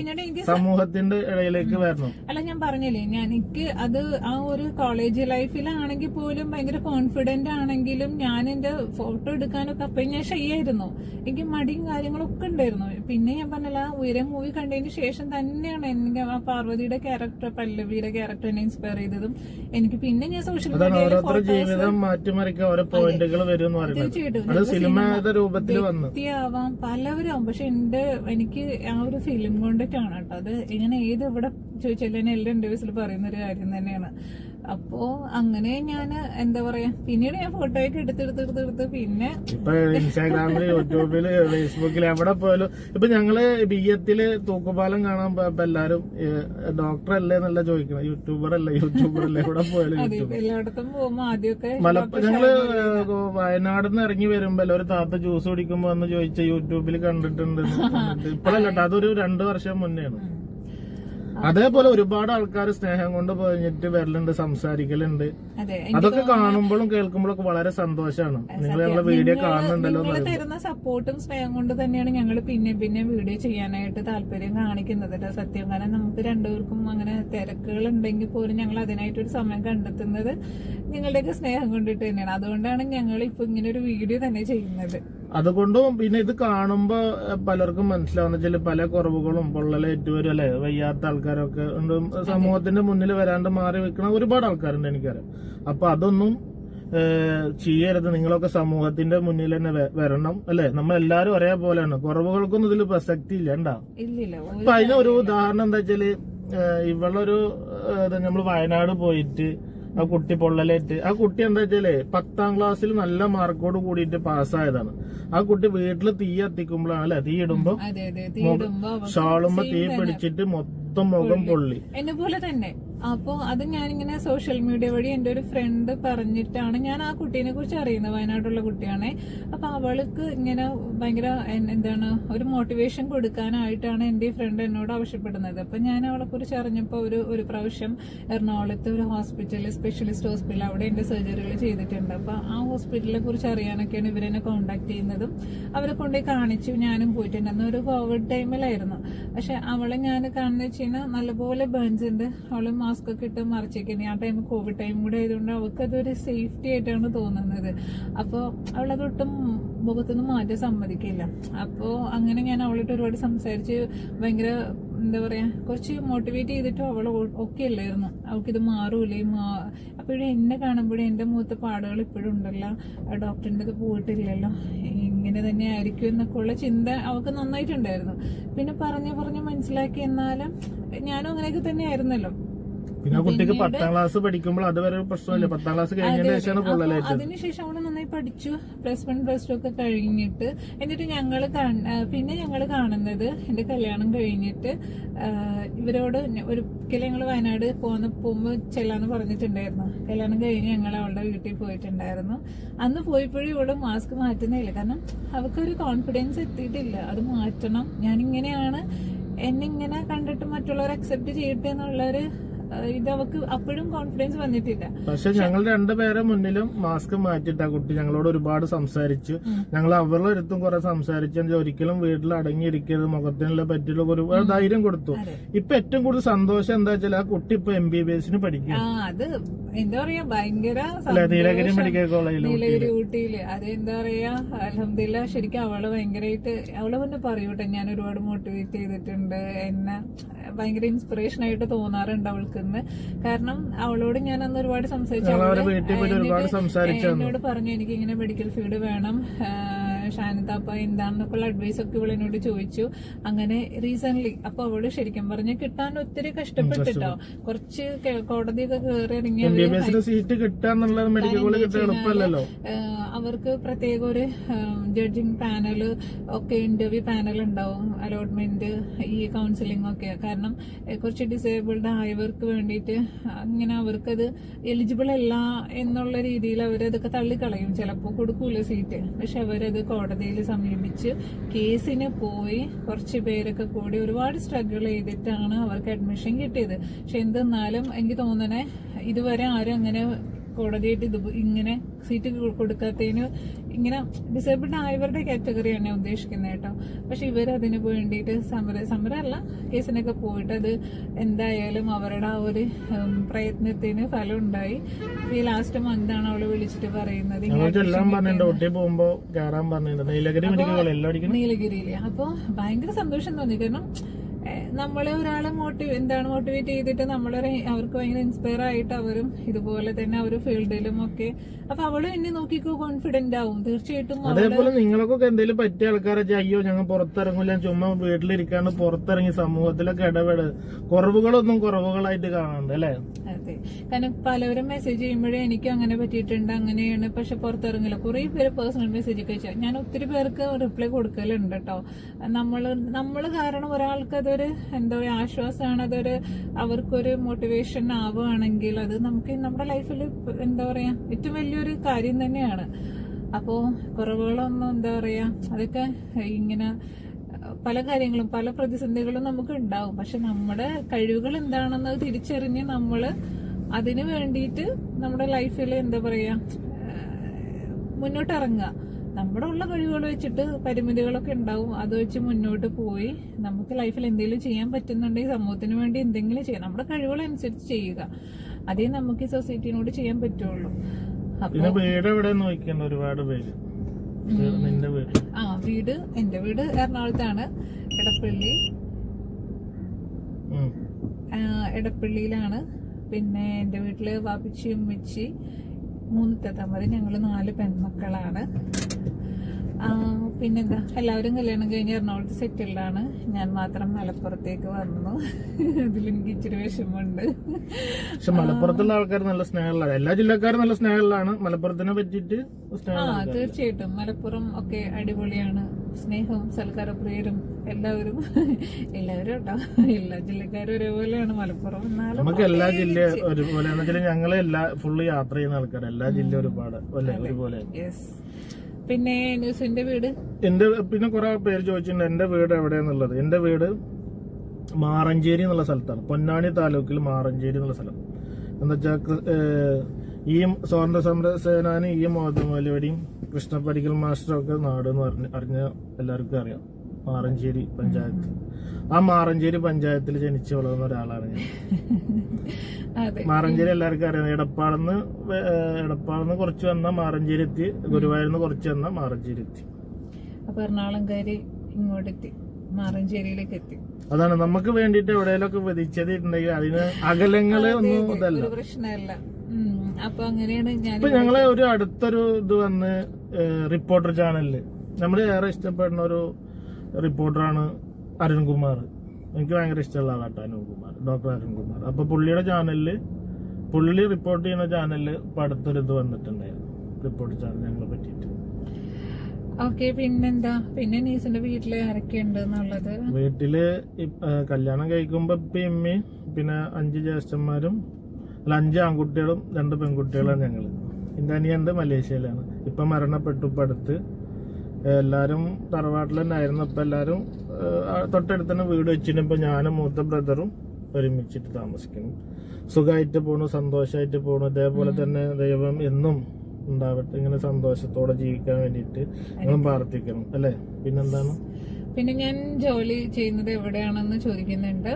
സമൂഹത്തിന്റെ ഇടയിലേക്ക് വരണം. അല്ല ഞാൻ പറഞ്ഞില്ലേ ഞാൻ എനിക്ക് അത് ആ ഒരു കോളേജ് ലൈഫിലാണെങ്കിൽ പോലും ഭയങ്കര കോൺഫിഡന്റ് ആണെങ്കിലും ഞാൻ എന്റെ ഫോട്ടോ എടുക്കാനൊക്കെ അപ്പൊ ഞാൻ ഷൈ ആയിരുന്നു എനിക്ക് മടിയും കാര്യങ്ങളൊക്കെ ഉണ്ടായിരുന്നു. പിന്നെ ഞാൻ പറഞ്ഞില്ല ആ ഉയരം മൂവി കണ്ടതിന് ശേഷം തന്നെയാണ് എനിക്ക് ആ പാർവതിയുടെ ക്യാരക്ടർ പല്ലവിയുടെ ക്യാരക്ടർ എന്നെ ഇൻസ്പയർ ചെയ്തതും. എനിക്ക് പിന്നെ ഞാൻ സോഷ്യൽ മീഡിയയിൽ ജീവിതം മാറ്റിമറിക്കാൻ ഓരോ പോയിന്റുകൾ വരും തീർച്ചയായിട്ടും. വ്യക്തിയാവാം പലവരും പക്ഷെ എന്റെ എനിക്ക് ആ ഒരു ഫിലിം കൊണ്ടിട്ടാണ് കേട്ടോ. അത് ഇങ്ങനെ ഏത് എവിടെ ചോദിച്ചാലും ഇന്റർവ്യൂസിൽ പറയുന്ന ഒരു കാര്യം തന്നെയാണ്. അപ്പോ അങ്ങനെ ഞാൻ എന്താ പറയാ പിന്നീട് ഞാൻ ഫോട്ടോ ഫോട്ടോയൊക്കെ എടുത്തെടുത്തെടുത്തെടുത്ത് പിന്നെ ഇപ്പൊ ഇൻസ്റ്റാഗ്രാമിൽ യൂട്യൂബിൽ ഫേസ്ബുക്കിൽ എവിടെ പോയാലും ഇപ്പൊ ഞങ്ങൾ ബിയ്യത്തിൽ തൂക്കുപാലം കാണാൻ പോയപ്പോ എല്ലാരും ഡോക്ടർ അല്ലേ എന്നല്ല ചോദിക്കണം. യൂട്യൂബർ അല്ലേ യൂട്യൂബർ അല്ലേ എവിടെ പോയാലും എല്ലായിടത്തും പോകുമ്പോ ആദ്യമൊക്കെ മലപ്പുറം ഞങ്ങൾ വയനാട് നിന്ന് ഇറങ്ങി വരുമ്പോ ഒരു താത്ത ജ്യൂസ് കുടിക്കുമ്പോ എന്ന് ചോദിച്ച യൂട്യൂബിൽ കണ്ടിട്ടുണ്ട് ഇപ്പോഴല്ല കേട്ടോ അതൊരു രണ്ടു വർഷം മുന്നെയാണ്. അതേപോലെ ഒരുപാട് ആൾക്കാർ സ്നേഹം കൊണ്ട് പോയിട്ട് വരലുണ്ട് സംസാരിക്കലുണ്ട്. അതൊക്കെ കാണുമ്പോഴും കേൾക്കുമ്പോഴും ഒക്കെ വളരെ സന്തോഷമാണ് നിങ്ങൾ ഞങ്ങളെ വീഡിയോ കാണുന്നുണ്ടല്ലോ നിങ്ങൾ തരുന്ന സപ്പോർട്ടും സ്നേഹം കൊണ്ട് തന്നെയാണ് ഞങ്ങൾ പിന്നെ പിന്നെ വീഡിയോ ചെയ്യാനായിട്ട് താല്പര്യം കാണിക്കുന്നത് സത്യം. കാരണം നമുക്ക് രണ്ടുപേർക്കും അങ്ങനെ തിരക്കുകൾ ഉണ്ടെങ്കിൽ പോലും ഞങ്ങൾ അതിനായിട്ടൊരു സമയം കണ്ടെത്തുന്നത് നിങ്ങളുടെയൊക്കെ സ്നേഹം കൊണ്ടിട്ട് തന്നെയാണ്. അതുകൊണ്ടാണ് ഞങ്ങൾ ഇപ്പൊ ഇങ്ങനെ ഒരു വീഡിയോ തന്നെ ചെയ്യുന്നത്. അതുകൊണ്ടും പിന്നെ ഇത് കാണുമ്പോ പലർക്കും മനസ്സിലാവുന്ന വെച്ചാൽ പല കുറവുകളും പൊള്ളലേറ്റുവരും അല്ലെ? വയ്യാത്ത ആൾക്കാരൊക്കെ ഉണ്ട്. സമൂഹത്തിന്റെ മുന്നിൽ വരാണ്ട് മാറി വെക്കുന്ന ഒരുപാട് ആൾക്കാരുണ്ട് എനിക്കറിയാം. അപ്പൊ അതൊന്നും ചെയ്യരുത്. നിങ്ങളൊക്കെ സമൂഹത്തിന്റെ മുന്നിൽ തന്നെ വരണം അല്ലെ? നമ്മൾ എല്ലാരും ഒരേപോലെയാണ്. കുറവുകൾക്കൊന്നും ഇതിൽ പ്രസക്തി ഇല്ല ഉണ്ടാ അപ്പൊ അതിനൊരു ഉദാഹരണം എന്താ വെച്ചാൽ ഇവളൊരു നമ്മൾ വയനാട് പോയിട്ട് ആ കുട്ടി പൊള്ളലേറ്റ്. ആ കുട്ടി എന്താ വെച്ചാൽ പത്താം ക്ലാസ്സിൽ നല്ല മാർക്കോട് കൂടിയിട്ട് പാസ്സായതാണ്. ആ കുട്ടി വീട്ടിൽ തീ കത്തിക്കുമ്പോഴാണ് അല്ലെ തീ ഇടുമ്പോ ഷാളുമ്പോ തീ പിടിച്ചിട്ട് മൊത്തം മുഖം പൊള്ളി. എന്നെ പോലെ തന്നെ. അപ്പോ അത് ഞാനിങ്ങനെ സോഷ്യൽ മീഡിയ വഴി എന്റെ ഒരു ഫ്രണ്ട് പറഞ്ഞിട്ടാണ് ഞാൻ ആ കുട്ടീനെ കുറിച്ച് അറിയുന്നത് വയനാട്ടുള്ള കുട്ടിയാണേ. അപ്പൊ അവൾക്ക് ഇങ്ങനെ ഭയങ്കര എന്താണ് ഒരു മോട്ടിവേഷൻ കൊടുക്കാനായിട്ടാണ് എന്റെ ഈ ഫ്രണ്ട് എന്നോട് ആവശ്യപ്പെടുന്നത്. അപ്പൊ ഞാൻ അവളെ കുറിച്ച് അറിഞ്ഞപ്പോ ഒരു ഒരു പ്രാവശ്യം എറണാകുളത്ത് ഒരു ഹോസ്പിറ്റലിൽ സ്പെഷ്യലിസ്റ്റ് ഹോസ്പിറ്റൽ അവിടെ എന്റെ സർജറികൾ ചെയ്തിട്ടുണ്ട്. അപ്പൊ ആ ഹോസ്പിറ്റലിനെ കുറിച്ച് അറിയാനൊക്കെയാണ് ഇവരെന്നെ കോണ്ടാക്ട് ചെയ്യുന്നതും അവരെ കൊണ്ടുപോയി കാണിച്ചു ഞാനും പോയിട്ടുണ്ട്. ഒരു കോവിഡ് ടൈമിലായിരുന്നു പക്ഷെ അവളെ ഞാൻ കാണുന്ന വെച്ച് കഴിഞ്ഞാൽ നല്ലപോലെ ബേൺസ് ഉണ്ട് അവൾ മാസ്ക് ഒക്കെ ഇട്ട് മറിച്ചേക്കുന്നത് ആ ടൈം കോവിഡ് ടൈം കൂടെ ആയതുകൊണ്ട് അവൾക്ക് അതൊരു സേഫ്റ്റി ആയിട്ടാണ് തോന്നുന്നത്. അപ്പോൾ അവളതൊട്ടും മുഖത്തൊന്നും മാറ്റാൻ സമ്മതിക്കില്ല. അപ്പോൾ അങ്ങനെ ഞാൻ അവളിട്ട് ഒരുപാട് സംസാരിച്ച് ഭയങ്കര എന്താ പറയാ കുറച്ച് മോട്ടിവേറ്റ് ചെയ്തിട്ട് അവൾ ഒക്കെ അല്ലായിരുന്നു. അവൾക്ക് ഇത് മാറൂലേ മാ അപ്പോഴും എന്നെ കാണുമ്പോഴും എന്റെ മുഖത്ത് പാടുകൾ ഇപ്പോഴും ഉണ്ടല്ലോ. ആ ഡോക്ടറിന്റെ അത് പോയിട്ടില്ലല്ലോ. ഇങ്ങനെ തന്നെ ആയിരിക്കും എന്നൊക്കെ ഉള്ള ചിന്ത അവൾക്ക് നന്നായിട്ടുണ്ടായിരുന്നു. പിന്നെ പറഞ്ഞു പറഞ്ഞു മനസ്സിലാക്കി എന്നാലും ഞാനും അങ്ങനെയൊക്കെ തന്നെ ആയിരുന്നല്ലോ പിന്നെ കുട്ടിക്ക് പത്താം ക്ലാസ് പഠിക്കുമ്പോൾ അതുവരെ പ്രശ്നമില്ല. പത്താം ക്ലാസ് കഴിഞ്ഞതിന് ശേഷമാണ് പൊള്ളലേറ്റത് അതിനുശേഷം അവൾ നന്നായി പഠിച്ചു. പ്ലസ് വൺ പ്ലസ് ടു ഒക്കെ കഴിഞ്ഞിട്ട് എന്നിട്ട് ഞങ്ങൾ പിന്നെ ഞങ്ങൾ കാണുന്നത് എന്റെ കല്യാണം കഴിഞ്ഞിട്ട് ഇവരോട് ഒരു ഒരിക്കലും ഞങ്ങൾ വയനാട് പോകുന്ന പോകുമ്പോ ചെല്ലാന്ന് പറഞ്ഞിട്ടുണ്ടായിരുന്നു. കല്യാണം കഴിഞ്ഞ് ഞങ്ങൾ അവളുടെ വീട്ടിൽ പോയിട്ടുണ്ടായിരുന്നു. അന്ന് പോയപ്പോഴും ഇവൾ മാസ്ക് മാറ്റുന്നില്ല. കാരണം അവൾക്കൊരു കോൺഫിഡൻസ് എത്തിയിട്ടില്ല. അത് മാറ്റണം. ഞാനിങ്ങനെയാണ്. എന്നിങ്ങനെ കണ്ടിട്ട് മറ്റുള്ളവർ അക്സെപ്റ്റ് ചെയ്യട്ടെ എന്നുള്ളൊരു ഇത് അവക്ക് അപ്പോഴും കോൺഫിഡൻസ് വന്നിട്ടില്ല. പക്ഷെ ഞങ്ങൾ രണ്ടുപേരെ മുന്നിലും മാസ്ക് മാറ്റിട്ട് ആ കുട്ടി ഞങ്ങളോട് ഒരുപാട് സംസാരിച്ചു. ഞങ്ങൾ അവരുടെ അടുത്തും കുറെ സംസാരിച്ചു. ഒരിക്കലും വീട്ടിൽ അടങ്ങിയിരിക്കരുത് മുഖത്തിനുള്ള പറ്റിയുള്ള ഒരു ധൈര്യം കൊടുത്തു. ഇപ്പൊ ഏറ്റവും കൂടുതൽ സന്തോഷം എന്താ വെച്ചാൽ ആ കുട്ടി ഇപ്പൊ എം ബി ബി എസിന് പഠിക്കും അത് എന്താ പറയാ ഭയങ്കര നീലഗിരി മെഡിക്കൽ കോളേജിൽ നീലഗിരി ഊട്ടിയിൽ. അത് എന്താ പറയാ അലഹമില്ല ശരിക്കും അവൾ ഭയങ്കരമായിട്ട് അവൾ തന്നെ പറയൂട്ടെ ഞാൻ ഒരുപാട് മോട്ടിവേറ്റ് ചെയ്തിട്ടുണ്ട്. എന്നെ ഭയങ്കര ഇൻസ്പിറേഷൻ ആയിട്ട് തോന്നാറുണ്ട് അവൾക്കിന്ന് കാരണം അവളോട് ഞാൻ അന്ന് ഒരുപാട് സംസാരിച്ചു. എന്നോട് പറഞ്ഞു എനിക്ക് ഇങ്ങനെ മെഡിക്കൽ ഫീൽഡ് വേണം ഷാനിതാപ്പ എന്താണെന്നൊക്കെയുള്ള അഡ്വൈസ് ഒക്കെ ഇവൾ എന്നോട് ചോദിച്ചു. അങ്ങനെ റീസെന്റ് അപ്പൊ അവൾ ശരിക്കും പറഞ്ഞ കിട്ടാൻ ഒത്തിരി കഷ്ടപ്പെട്ടിട്ടോ. കുറച്ച് കോടതിയൊക്കെ കയറി ഇറങ്ങി അവർക്ക് പ്രത്യേക ഒരു ജഡ്ജിങ് പാനൽ ഒക്കെ ഇന്റർവ്യൂ പാനൽ ഉണ്ടാവും. അലോട്ട്മെന്റ് ഈ കൗൺസിലിംഗ് ഒക്കെ. കാരണം കുറച്ച് ഡിസേബിൾഡ് ആയവർക്ക് വേണ്ടിയിട്ട് അങ്ങനെ അവർക്കത് എലിജിബിൾ അല്ല എന്നുള്ള രീതിയിൽ അവരതൊക്കെ തള്ളിക്കളയും. ചിലപ്പോൾ കൊടുക്കൂല സീറ്റ് പക്ഷെ അവരത് കോടതിയിൽ സമീപിച്ച് കേസിന് പോയി കുറച്ച് പേരൊക്കെ കൂടി ഒരുപാട് സ്ട്രഗിൾ ചെയ്തിട്ടാണ് അവർക്ക് അഡ്മിഷൻ കിട്ടിയത്. പക്ഷെ എന്തെന്നാലും എനിക്ക് തോന്നണേ ഇതുവരെ ആരും അങ്ങനെ കോടതിയായിട്ട് ഇത് ഇങ്ങനെ സീറ്റ് കൊടുക്കാത്തതിന് ഇങ്ങനെ ഡിസേബിൾഡ് ആയവരുടെ കാറ്റഗറിയാണ് ഞാൻ ഉദ്ദേശിക്കുന്നത് കേട്ടോ. പക്ഷെ ഇവർ അതിന് വേണ്ടിയിട്ട് സമര സമരമല്ല കേസിനൊക്കെ പോയിട്ട് അത് എന്തായാലും അവരുടെ ആ ഒരു പ്രയത്നത്തിന് ഫലം ഉണ്ടായി ഈ ലാസ്റ്റ് മന്താണ് അവൾ വിളിച്ചിട്ട് പറയുന്നത് നീലഗിരിയിലെ. അപ്പൊ ഭയങ്കര സന്തോഷം തോന്നി. കാരണം നമ്മളെ ഒരാളെ മോട്ടിവ് എന്താണ് മോട്ടിവേറ്റ് ചെയ്തിട്ട് നമ്മളൊരു അവർക്ക് ഭയങ്കര ഇൻസ്പയർ ആയിട്ട് അവരും ഇതുപോലെ തന്നെ അവർ ഫീൽഡിലും ഒക്കെ. അപ്പൊ അവളും എന്നെ നോക്കിക്കോ കോൺഫിഡന്റ് ആവും. തീർച്ചയായിട്ടും അതേപോലെ നിങ്ങൾക്കൊക്കെ എന്തെങ്കിലും പറ്റിയ ആൾക്കാരെ വെച്ചാൽ അയ്യോ ഞങ്ങൾ പുറത്തിറങ്ങില്ല ചുമ്മാ വീട്ടിലിരിക്കാണ്ട് പുറത്തിറങ്ങി സമൂഹത്തിലൊക്കെ ഇടപെട് കുറവുകളൊന്നും കുറവുകളായിട്ട് കാണുന്നുണ്ട് അല്ലെ? അതെ. കാരണം പലവരും മെസ്സേജ് ചെയ്യുമ്പോഴേ എനിക്ക് അങ്ങനെ പറ്റിയിട്ടുണ്ട് അങ്ങനെയാണ് പക്ഷെ പുറത്തിറങ്ങില്ല കുറെ പേര് പേഴ്സണൽ മെസ്സേജ് ഒക്കെ അയച്ചാൽ ഞാൻ ഒത്തിരി പേർക്ക് റിപ്ലൈ കൊടുക്കലുണ്ട് കേട്ടോ നമ്മൾ നമ്മൾ കാരണം ഒരാൾക്ക് അതൊരു എന്താ പറയുക ആശ്വാസമാണ്. അതൊരു അവർക്കൊരു മോട്ടിവേഷൻ ആവുകയാണെങ്കിൽ അത് നമുക്ക് നമ്മുടെ ലൈഫിൽ എന്താ പറയാ ഏറ്റവും വലിയൊരു കാര്യം തന്നെയാണ്. അപ്പോ കുറവുകളൊന്നും എന്താ പറയാ അതൊക്കെ ഇങ്ങനെ പല കാര്യങ്ങളും പല പ്രതിസന്ധികളും നമുക്ക് ഉണ്ടാവും. പക്ഷെ നമ്മുടെ കഴിവുകൾ എന്താണെന്ന് തിരിച്ചറിഞ്ഞ് നമ്മൾ അതിനു വേണ്ടിയിട്ട് നമ്മുടെ ലൈഫിൽ എന്താ പറയാ മുന്നോട്ടിറങ്ങുക നമ്മുടെ ഉള്ള കഴിവുകൾ വെച്ചിട്ട് പരിമിതികളൊക്കെ ഉണ്ടാവും അത് വെച്ച് മുന്നോട്ട് പോയി നമുക്ക് ലൈഫിൽ എന്തെങ്കിലും ചെയ്യാൻ പറ്റുന്നുണ്ടെങ്കിൽ സമൂഹത്തിന് വേണ്ടി എന്തെങ്കിലും ചെയ്യാം. നമ്മുടെ കഴിവുകളനുസരിച്ച് ചെയ്യുക. അതേ നമുക്ക് ഈ സൊസൈറ്റിനോട് ചെയ്യാൻ പറ്റുള്ളൂ. പിന്നെ വീട് എവിടെ നോക്കിയുണ്ട് ഒരുപാട് പേര്. ആ വീട് എന്റെ വീട് എറണാകുളത്താണ്. എടപ്പള്ളി. എടപ്പള്ളിയിലാണ്. പിന്നെ എന്റെ വീട്ടിൽ വാപ്പിച്ചി ഉമ്മച്ചി. മൂന്ന് തെത്തമ്മര് ഞങ്ങൾ നാല് പെൺമക്കളാണ്. പിന്നെന്താ? എല്ലാവരും കല്യാണം കഴിഞ്ഞ് എറണാകുളത്ത് സെറ്റിൽഡാണ് ഞാൻ മാത്രം മലപ്പുറത്തേക്ക് വന്നു. അതിലെനിക്ക് ഇച്ചിരി വിഷമമുണ്ട്. പക്ഷെ മലപ്പുറത്തുള്ള ആൾക്കാർ നല്ല സ്നേഹമുള്ളതാണ് എല്ലാ ജില്ലക്കാരും നല്ല സ്നേഹമുള്ളതാണ്. മലപ്പുറത്തിനെ പറ്റിട്ട് ആ തീർച്ചയായിട്ടും. മലപ്പുറം ഒക്കെ അടിപൊളിയാണ്. സ്നേഹവും സൽക്കാരപ്രിയരും എല്ലാവരും എല്ലാവരും കേട്ടോ എല്ലാ ജില്ലക്കാരും ഒരേപോലെയാണ് മലപ്പുറം. എന്നാലും നമുക്ക് എല്ലാ ജില്ലയും ഒരുപോലെ. ഞങ്ങൾ എല്ലാ ഫുള്ള് യാത്ര ചെയ്യുന്ന ആൾക്കാർ എല്ലാ ജില്ലയും ഒരുപാട്. ഒരുപോലെ. പിന്നെ ന്യൂസിന്റെ വീട്? എന്റെ പിന്നെ കുറെ പേര് ചോദിച്ചിട്ടുണ്ട് എന്റെ വീട് എവിടെയാന്നുള്ളത്? എന്റെ വീട് മാറഞ്ചേരി എന്നുള്ള സ്ഥലത്താണ്. പൊന്നാണി താലൂക്കിൽ മാറഞ്ചേരി എന്നുള്ള സ്ഥലം. എന്താ വെച്ചാൽ ഈ സ്വാതന്ത്ര്യ സമര സേനാനി ഈ മോദമലയുടെയും കൃഷ്ണപ്പടിക്കൽ മാസ്റ്ററും ഒക്കെ നാട് എന്ന് പറഞ്ഞ് അറിഞ്ഞ എല്ലാവർക്കും അറിയാം. മാറഞ്ചേരി പഞ്ചായത്ത്. ആ മാറഞ്ചേരി പഞ്ചായത്തിൽ ജനിച്ചു വളർന്ന ഒരാളാണ് ഞാൻ. [laughs] മാറഞ്ചേരി എല്ലാവർക്കും അറിയാം. എടപ്പാളെന്ന് എടപ്പാളെന്ന് കുറച്ച് വന്ന മാറഞ്ചേരി എത്തി. ഗുരുവായൂർന്ന് കുറച്ച് വന്ന മാറഞ്ചേരി എത്തി. അപ്പൊ എറണാകുളംകാരി ഇങ്ങോട്ടെത്തി. മാറഞ്ചേരിയിലേക്ക് എത്തി. അതാണ്. നമുക്ക് വേണ്ടിട്ട് എവിടെയെങ്കിലൊക്കെ വിധിച്ചതിട്ടുണ്ടെങ്കിൽ അതിന് അകലങ്ങൾ ഒന്നും ഇതല്ല. പ്രശ്നമല്ല. അപ്പൊ അങ്ങനെയാണ് ഞാൻ ഇപ്പൊ ഞങ്ങളെ ഒരു അടുത്തൊരു ഇത് വന്ന് റിപ്പോർട്ടർ ചാനലിൽ. നമ്മൾ ഏറെ ഇഷ്ടപ്പെടുന്ന ഒരു റിപ്പോർട്ടറാണ് അരുൺകുമാർ. എനിക്ക് ഭയങ്കര ഇഷ്ടമുള്ള ആളാട്ടോ അരുൺകുമാർ ഡോക്ടർ അരുൺകുമാർ. അപ്പൊ പുള്ളിയുടെ ചാനലിൽ പുള്ളി റിപ്പോർട്ട് ചെയ്യുന്ന ചാനലിൽ ഇപ്പൊ അടുത്തൊരു ഇത് വന്നിട്ടുണ്ടായിരുന്നു. റിപ്പോർട്ട് ചാനൽ ഞങ്ങളെ പറ്റിയിട്ട്. ഓക്കെ പിന്നെന്താ? പിന്നെ നീസിന്റെ എന്നുള്ളത്? വീട്ടിൽ കല്യാണം കഴിക്കുമ്പോ ഇപ്പൊ ഇമ്മി പിന്നെ അഞ്ച് ജ്യേഷ്ഠന്മാരും അല്ല അഞ്ച് ആൺകുട്ടികളും രണ്ട് പെൺകുട്ടികളാണ് ഞങ്ങൾ. എന്റെ അനിയന്റെ മലേഷ്യയിലാണ്. ഇപ്പൊ മരണപ്പെട്ടു ഇപ്പൊ അടുത്ത്. ഏ, എല്ലാരും തറവാട്ടിൽ തന്നെ ആയിരുന്നു ഇപ്പൊ എല്ലാരും ഏ, തൊട്ടടുത്ത് തന്നെ വീട് വെച്ചിട്ട് ഇപ്പൊ ഞാനും മൂത്ത ബ്രദറും ഒരുമിച്ചിട്ട് താമസിക്കുന്നു. സുഖമായിട്ട് പോണു സന്തോഷമായിട്ട് പോണു. ഇതേപോലെ തന്നെ ദൈവം എന്നും ഉണ്ടാവട്ടെ. ഇങ്ങനെ സന്തോഷത്തോടെ ജീവിക്കാൻ വേണ്ടിയിട്ട് നിങ്ങളും പ്രാർത്ഥിക്കണം അല്ലേ? പിന്നെന്താണ്? പിന്നെ ഞാൻ ജോലി ചെയ്യുന്നത് എവിടെയാണെന്ന് ചോദിക്കുന്നുണ്ട്.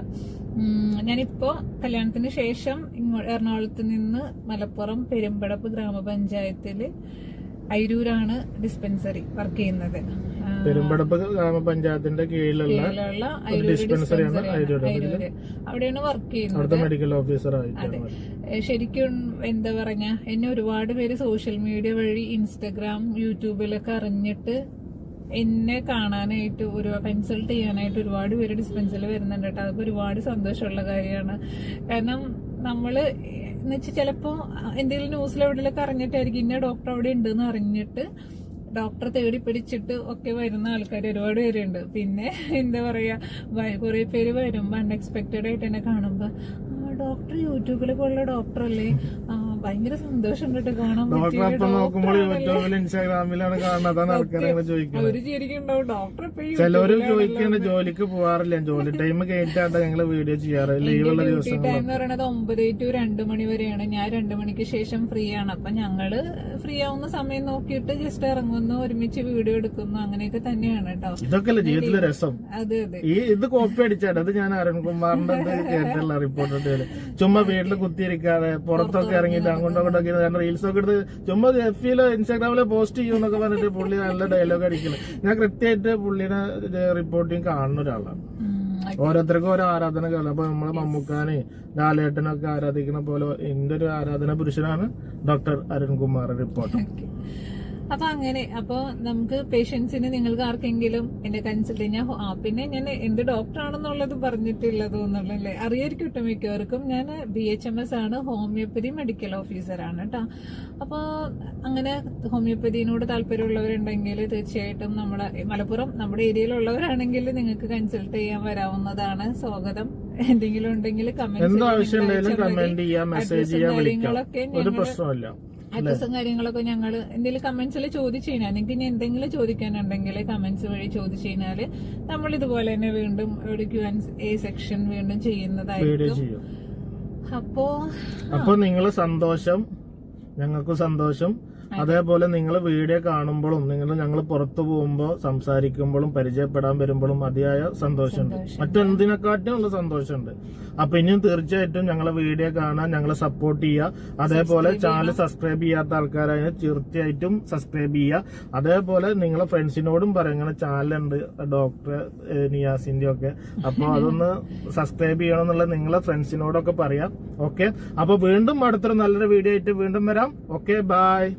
ഞാനിപ്പോ കല്യാണത്തിന് ശേഷം എറണാകുളത്ത് നിന്ന് മലപ്പുറം പെരുമ്പടപ്പ് ഗ്രാമപഞ്ചായത്തിൽ അയിരൂരാണ് ഡിസ്പെൻസറി വർക്ക് ചെയ്യുന്നത്. പെരുമ്പടപ്പ് ഗ്രാമപഞ്ചായത്തിന്റെ കീഴിലുള്ള ഡിസ്പെൻസറിയാണ് അവിടെയാണ് വർക്ക് ചെയ്യുന്നത്. മെഡിക്കൽ അതെ. ശരിക്കും എന്താ പറഞ്ഞ എന്നെ ഒരുപാട് പേര് സോഷ്യൽ മീഡിയ വഴി ഇൻസ്റ്റഗ്രാം യൂട്യൂബിലൊക്കെ അറിഞ്ഞിട്ട് എന്നെ കാണാനായിട്ട് ഒരു കൺസൾട്ട് ചെയ്യാനായിട്ട് ഒരുപാട് പേര് ഡിസ്പെൻസറിൽ വരുന്നുണ്ട് കേട്ടോ. അതൊക്കെ ഒരുപാട് സന്തോഷമുള്ള കാര്യമാണ്. കാരണം നമ്മൾ എന്ന് വെച്ചാൽ ചിലപ്പോ എന്തെങ്കിലും ന്യൂസിൽ എവിടെയൊക്കെ അറിഞ്ഞിട്ടായിരിക്കും ഇന്ന ഡോക്ടർ അവിടെ ഉണ്ടെന്ന് അറിഞ്ഞിട്ട് ഡോക്ടറെ തേടി പിടിച്ചിട്ട് ഒക്കെ വരുന്ന ആൾക്കാർ ഒരുപാട് പേരുണ്ട്. പിന്നെ എന്താ പറയുക കുറേ പേര് വരുമ്പോ അൺഎക്സ്പെക്ടഡ് ആയിട്ട് എന്നെ കാണുമ്പോ ഡോക്ടർ യൂട്യൂബിലൊക്കെ ഉള്ള ഡോക്ടർ അല്ലേ? ആ ഭയങ്കര സന്തോഷം കേട്ടോ. കാണാൻ നോക്കുമ്പോൾ യൂട്യൂബിൽ ഇൻസ്റ്റാഗ്രാമിലാണ് കാണുന്നത്. അതാണ് ആൾക്കാരെ ചോദിക്കുന്നത്. ചിലവര് ചോദിക്കേണ്ട ജോലിക്ക് പോവാറില്ല. ജോലി ടൈം കഴിഞ്ഞിട്ടാണ് ഞങ്ങൾ വീഡിയോ ചെയ്യാറ്. ലീവുള്ള ദിവസം ടൈം എന്ന് പറയുന്നത് ഒമ്പത് ടു രണ്ട് മണി വരെയാണ്. ഞാൻ രണ്ട് മണിക്ക് ശേഷം ഫ്രീ ആണ്. അപ്പൊ ഞങ്ങൾ ഫ്രീ ആവുന്ന സമയം നോക്കിയിട്ട് ജസ്റ്റ് ഇറങ്ങുന്നു ഒരുമിച്ച് വീഡിയോ എടുക്കുന്നു. അങ്ങനെയൊക്കെ തന്നെയാണ് കേട്ടോ. ഇതൊക്കെയല്ലേ ജീവിതത്തിലെ രസം? അതെ അതെ. ഈ ഇത് കോപ്പി അടിച്ചാണ്. അത് ഞാൻ അരുൺകുമാറിന്റെ കേട്ടുള്ള റിപ്പോർട്ട് ചുമ്മാ വീട്ടിൽ കുത്തിയിരിക്കാതെ പുറത്തൊക്കെ ഇറങ്ങിയിട്ട് അങ്ങോട്ടും അങ്ങോട്ടൊക്കെ ഇരുന്ന് റീൽസ് ഒക്കെ എടുത്ത് ചുമ്മാ എഫ് യിലോ ഇൻസ്റ്റാഗ്രാമിലോ പോസ്റ്റ് ചെയ്യുമെന്നൊക്കെ പറഞ്ഞിട്ട് പുള്ളി നല്ല ഡയലോഗ് അടിക്കുന്നത് ഞാൻ കൃത്യമായിട്ട് പുള്ളിയുടെ റിപ്പോർട്ടിങ് കാണുന്ന ഒരാളാണ്. ഓരോരുത്തർക്കും ഓരോ ആരാധന ആരാധനകൾ അപ്പൊ നമ്മളെ മമ്മൂക്കാനെ ലാലേട്ടനൊക്കെ ആരാധിക്കുന്ന പോലെ എന്റെ ഒരു ആരാധന പുരുഷനാണ് ഡോക്ടർ അരുൺകുമാർ റിപ്പോർട്ടർ. അപ്പൊ അങ്ങനെ അപ്പൊ നമുക്ക് പേഷ്യൻസിന് നിങ്ങൾക്ക് ആർക്കെങ്കിലും എന്റെ കൺസൾട്ട് ഞാൻ ആ പിന്നെ ഞാൻ എന്ത് ഡോക്ടർ ആണെന്നുള്ളത് പറഞ്ഞിട്ടില്ല തോന്നുന്നുള്ളല്ലേ അറിയായിരിക്കും കേട്ടോ മിക്കവർക്കും. ഞാൻ ബി എച്ച് എം എസ് ആണ് ഹോമിയോപ്പതി മെഡിക്കൽ ഓഫീസർ ആണ് കേട്ടോ അപ്പൊ അങ്ങനെ ഹോമിയോപ്പതിനോട് താല്പര്യമുള്ളവരുണ്ടെങ്കിൽ തീർച്ചയായിട്ടും നമ്മുടെ മലപ്പുറം നമ്മുടെ ഏരിയയിലുള്ളവരാണെങ്കിൽ നിങ്ങൾക്ക് കൺസൾട്ട് ചെയ്യാൻ വരാവുന്നതാണ് സ്വാഗതം. എന്തെങ്കിലും ഉണ്ടെങ്കിൽ കമന്റ് കാര്യങ്ങളൊക്കെ ഒരു പ്രശ്നമില്ല അഡ്രസ്സും കാര്യങ്ങളൊക്കെ ഞങ്ങൾ എന്തെങ്കിലും കമന്റ്സിൽ ചോദിച്ചു കഴിഞ്ഞാൽ നിങ്ങൾക്ക് ഇനി എന്തെങ്കിലും ചോദിക്കാനുണ്ടെങ്കിൽ കമന്റ്സ് വഴി ചോദിച്ചു കഴിഞ്ഞാൽ നമ്മൾ ഇതുപോലെ തന്നെ വീണ്ടും ഒരു ക്യു എ സെക്ഷൻ വീണ്ടും ചെയ്യുന്നതായിരിക്കും. ചെയ്യും. അപ്പോ അപ്പൊ നിങ്ങൾ സന്തോഷം ഞങ്ങൾക്ക് സന്തോഷം. അതേപോലെ നിങ്ങൾ വീഡിയോ കാണുമ്പോഴും നിങ്ങൾ ഞങ്ങൾ പുറത്തു പോകുമ്പോൾ സംസാരിക്കുമ്പോഴും പരിചയപ്പെടാൻ വരുമ്പോഴും അതിയായ സന്തോഷമുണ്ട്. സന്തോഷം. മറ്റെന്തിനെക്കാട്ടും ഉള്ള സന്തോഷമുണ്ട്. അപ്പൊ ഇനിയും തീർച്ചയായിട്ടും ഞങ്ങളെ വീഡിയോ കാണാൻ ഞങ്ങളെ സപ്പോർട്ട് ചെയ്യുക. അതേപോലെ ചാനൽ സബ്സ്ക്രൈബ് ചെയ്യാത്ത ആൾക്കാരായ തീർച്ചയായിട്ടും സബ്സ്ക്രൈബ് ചെയ്യുക. അതേപോലെ നിങ്ങളെ ഫ്രണ്ട്സിനോടും പറയുന്ന ചാനലുണ്ട് ഡോക്ടർ നിയാസിന്റെ ഒക്കെ. അപ്പൊ [laughs] അതൊന്ന് സബ്സ്ക്രൈബ് ചെയ്യണം എന്നുള്ള നിങ്ങളെ ഫ്രണ്ട്സിനോടൊക്കെ പറയാം. ഓക്കെ അപ്പൊ വീണ്ടും അടുത്തൊരു നല്ലൊരു വീഡിയോ ആയിട്ട് വീണ്ടും വരാം. Okay bye